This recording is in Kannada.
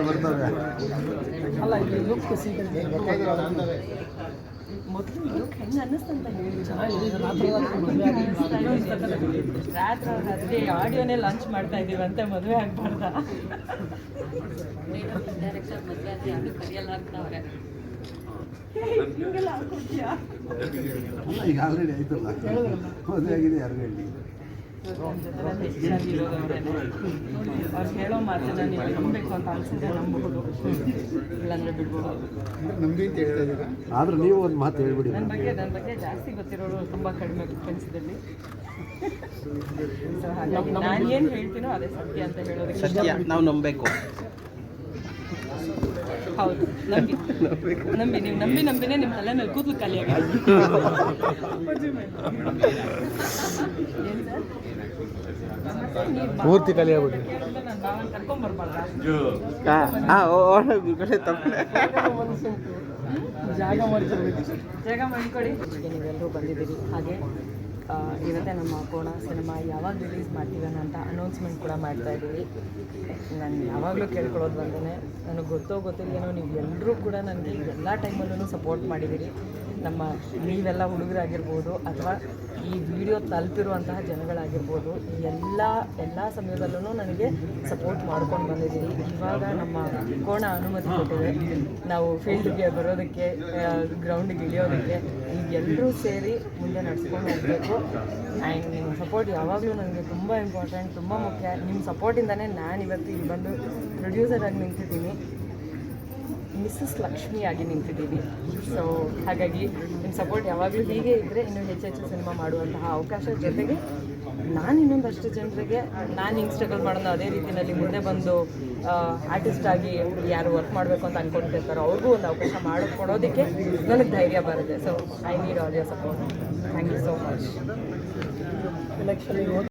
ಬರ್ತವೆ ಅಲ್ಲ ಲುಕ್ ಆಡಿಯೋನೇ ಲಾಂಚ್ ಮಾಡ್ತಾ ಇದೀವಿ ಅಂತ ಮದುವೆ ಆಗ್ಬಾರ್ದ? ಡೈರೆಕ್ಟರ್ ಈಗ ಆಲ್ರೆಡಿ ಆಯ್ತಲ್ಲ? ಮದುವೆ ಆಗಿದೆ ಯಾರು ಹೇಳಿ? ಅವ್ರು ಹೇಳೋ ಮಾತನ್ನ ನೀವು ನಂಬಬೇಕು ಅಂತ ಅನ್ಸಿದ್ರೆ ನಂಬಬಹುದು ಇಲ್ಲಾಂದ್ರೆ ಬಿಡ್ಬೋದು ಆದ್ರೆ ನೀವು ಒಂದು ಮಾತು ಹೇಳ್ಬಿಡಿ. ನನ್ನ ಬಗ್ಗೆ ನನ್ನ ಬಗ್ಗೆ ಜಾಸ್ತಿ ಗೊತ್ತಿರೋರು ತುಂಬ ಕಡಿಮೆ ಪ್ರಪಂಚದಲ್ಲಿ ನಾನು ಏನು ಹೇಳ್ತೀನೋ ಅದೇ ಸತ್ಯ ಅಂತ ಹೇಳೋದಕ್ಕೆ ಸತ್ಯ. ನಾವು ನಂಬಬೇಕು. ಹೌದು. ನಂಬಿ. ನಂಬಿ ನೀವು ನಂಬಿ ನಂಬಿನೇ ನಿಮ್ಮ ತಲೆನಲ್ಲಿ ಮೇಲೆ ಕೂದಲು ಖಾಲಿ ಆಗಿದೆ. ಪೂರ್ತಿ ಖಾಲಿ ಆಗ್ಬಿಡಿ ನಾನು ಭಾವನ ಕರ್ಕೊಂಬರ್ಬಾರ್ದಾ ಜಾಗ ಮಾಡ್ಕೊಳ್ಬೇಕು ಜಾಗ ಮಾಡ್ಕೊಡಿ. ನೀವೆಲ್ಲರೂ ಬಂದಿದ್ದೀರಿ. ಹಾಗೆ ಇವತ್ತೇ ನಮ್ಮ ಕೋಣ ಸಿನಿಮಾ ಯಾವಾಗ ರಿಲೀಸ್ ಮಾಡ್ತೀವನ ಅಂತ ಅನೌನ್ಸ್ಮೆಂಟ್ ಕೂಡ ಮಾಡ್ತಾ ಇದ್ದೀವಿ. ನಾನು ಯಾವಾಗಲೂ ಕೇಳ್ಕೊಳ್ಳೋದು ಬಂದೇ ನನಗೆ ಗೊತ್ತೋ ಗೊತ್ತಿಲ್ಲ ಏನೋ ನೀವು ಎಲ್ಲರೂ ಕೂಡ ನನಗೆ ಎಲ್ಲ ಟೈಮಲ್ಲೂ ಸಪೋರ್ಟ್ ಮಾಡಿದ್ದೀರಿ. ನಮ್ಮ ನೀವೆಲ್ಲ ಹುಡುಗರಾಗಿರ್ಬೋದು ಅಥವಾ ಈ ವಿಡಿಯೋ ತಲುಪಿರುವಂತಹ ಜನಗಳಾಗಿರ್ಬೋದು ಎಲ್ಲ ಎಲ್ಲ ಸಮಯದಲ್ಲೂ ನನಗೆ ಸಪೋರ್ಟ್ ಮಾಡ್ಕೊಂಡು ಬಂದಿದ್ದೀರಿ. ಇವಾಗ ನಮ್ಮ ಕೋಣ ಅನುಮತಿ ಕೊಟ್ಟಿದೆ. ನಾವು ಫೀಲ್ಡ್ಗೆ ಬರೋದಕ್ಕೆ ಗ್ರೌಂಡಿಗೆ ಇಳಿಯೋದಕ್ಕೆ ಎಲ್ಲರೂ ಸೇರಿ ಮುಂದೆ ನಡೆಸ್ಕೊಂಡು ಹೋಗಬೇಕು. ಆ್ಯಂಡ್ ನಿಮ್ಮ ಸಪೋರ್ಟ್ ಯಾವಾಗಲೂ ನನಗೆ ತುಂಬ ಇಂಪಾರ್ಟೆಂಟ್ ತುಂಬ ಮುಖ್ಯ. ನಿಮ್ಮ ಸಪೋರ್ಟಿಂದನೇ ನಾನು ಇವತ್ತು ಇಲ್ಲಿ ಬಂದು ಪ್ರೊಡ್ಯೂಸರ್ ಆಗಿ ನಿಂತಿದ್ದೀನಿ. ಮಿಸ್ಸಸ್ ಲಕ್ಷ್ಮಿ ಆಗಿ ನಿಂತಿದ್ದೀವಿ. ಸೊ ಹಾಗಾಗಿ ನಿಮ್ಮ ಸಪೋರ್ಟ್ ಯಾವಾಗಲೂ ಹೀಗೆ ಇದ್ದರೆ ಇನ್ನೂ ಹೆಚ್ಚು ಹೆಚ್ಚು ಸಿನಿಮಾ ಮಾಡುವಂತಹ ಅವಕಾಶ ಜೊತೆಗೆ ನಾನು ಇನ್ನೊಂದಷ್ಟು ಜನರಿಗೆ, ನಾನು ಹಿಂಗೆ ಸ್ಟ್ರಗಲ್ ಮಾಡೋದು ಅದೇ ರೀತಿಯಲ್ಲಿ ಮುಂದೆ ಬಂದು ಆರ್ಟಿಸ್ಟ್ ಆಗಿ ಯಾರು ವರ್ಕ್ ಮಾಡಬೇಕು ಅಂತ ಅಂದ್ಕೊಂಡಿರ್ತಾರೋ ಅವ್ರಿಗೂ ಒಂದು ಅವಕಾಶ ಮಾಡಿಕೊಡೋದಕ್ಕೆ ನನಗೆ ಧೈರ್ಯ ಬರುತ್ತೆ. So I need all your support thank you so much